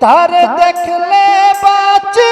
তার দেখলে বাঁচি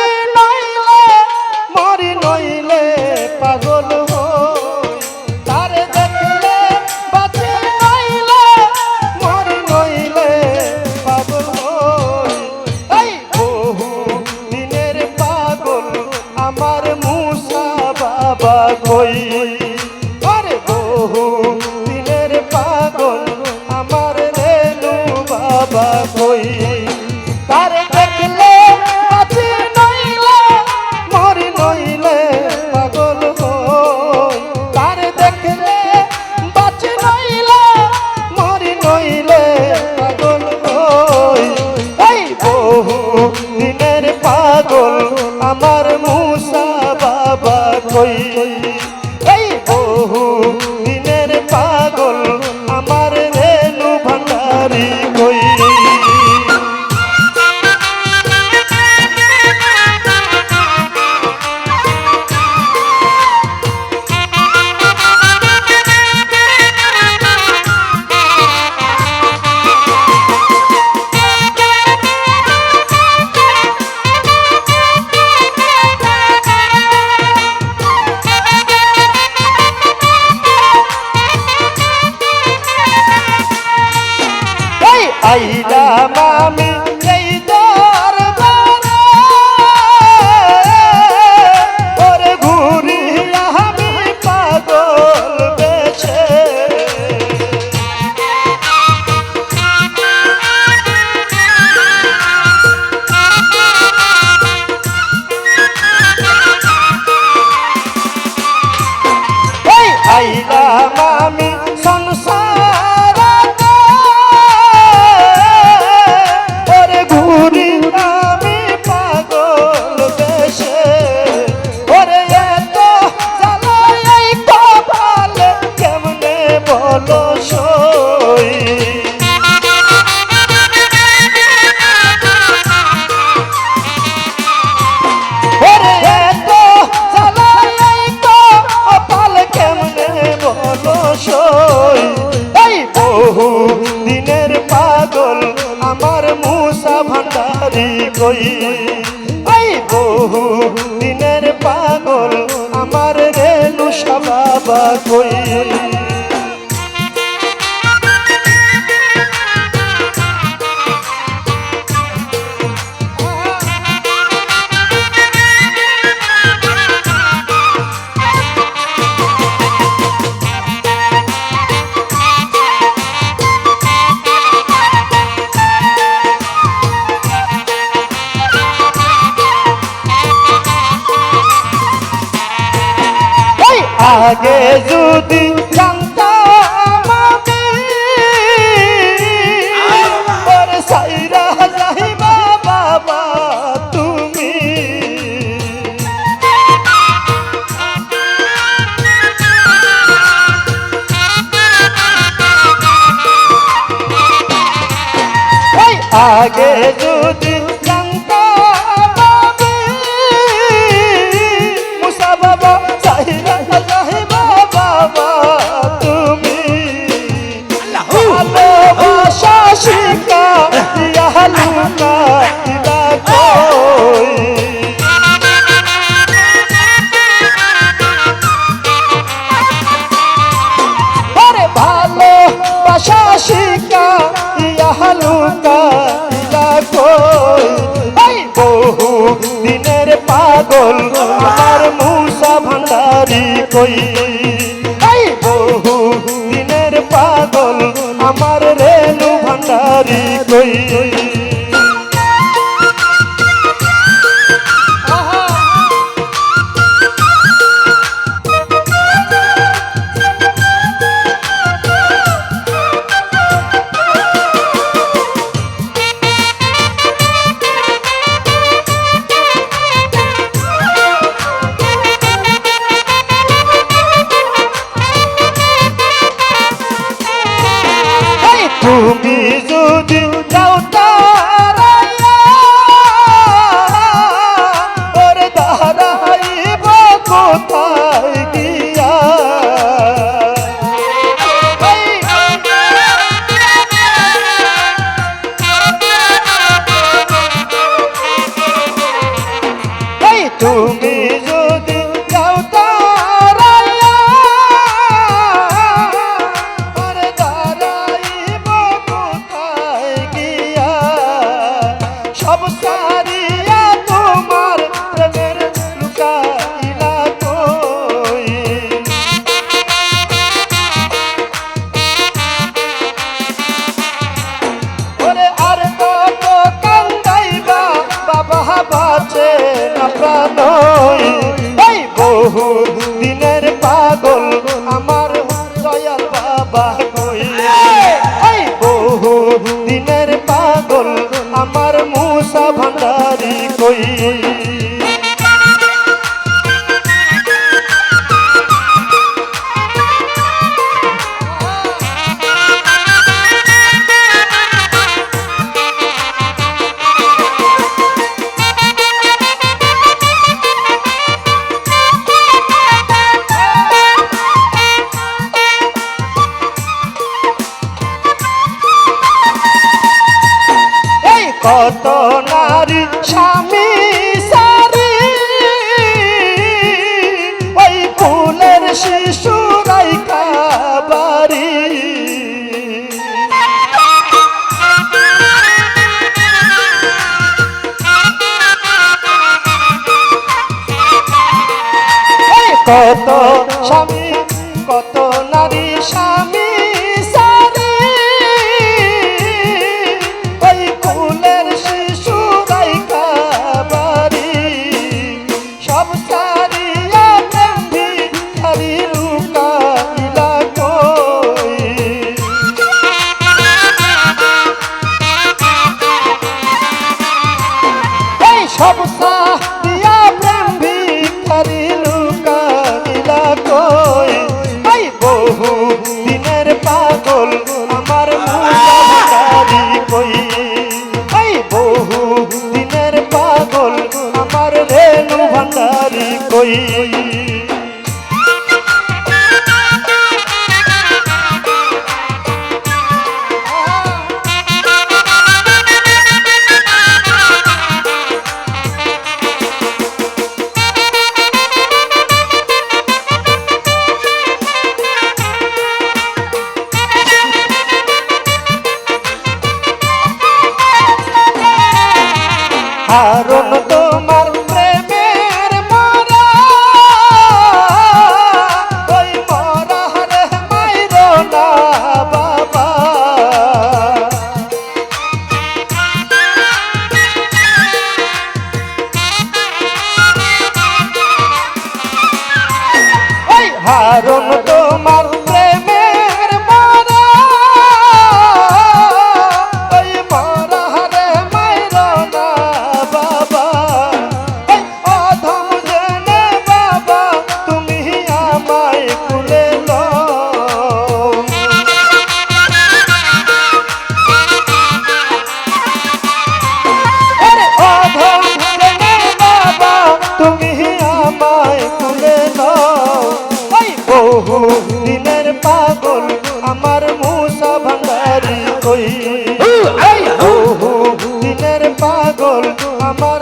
বাকুল আগে যদি কই? এই! বহু দিনের পাগল আমার রেণু ভান্ডারি কই? होता তোরা নই এই বহু দিনের পাগল, আমার দয়াল বাবা কই? এই বহু দিনের পাগল, আমার মুসা ভান্ডারি কত নারীর স্বামী সারি। ওই ফুলের শিশু কত সব হারণ তোমার প্রেমের মরা। ওই মরা রে মাইর বাবা। হারণ তোমার দিনের আমার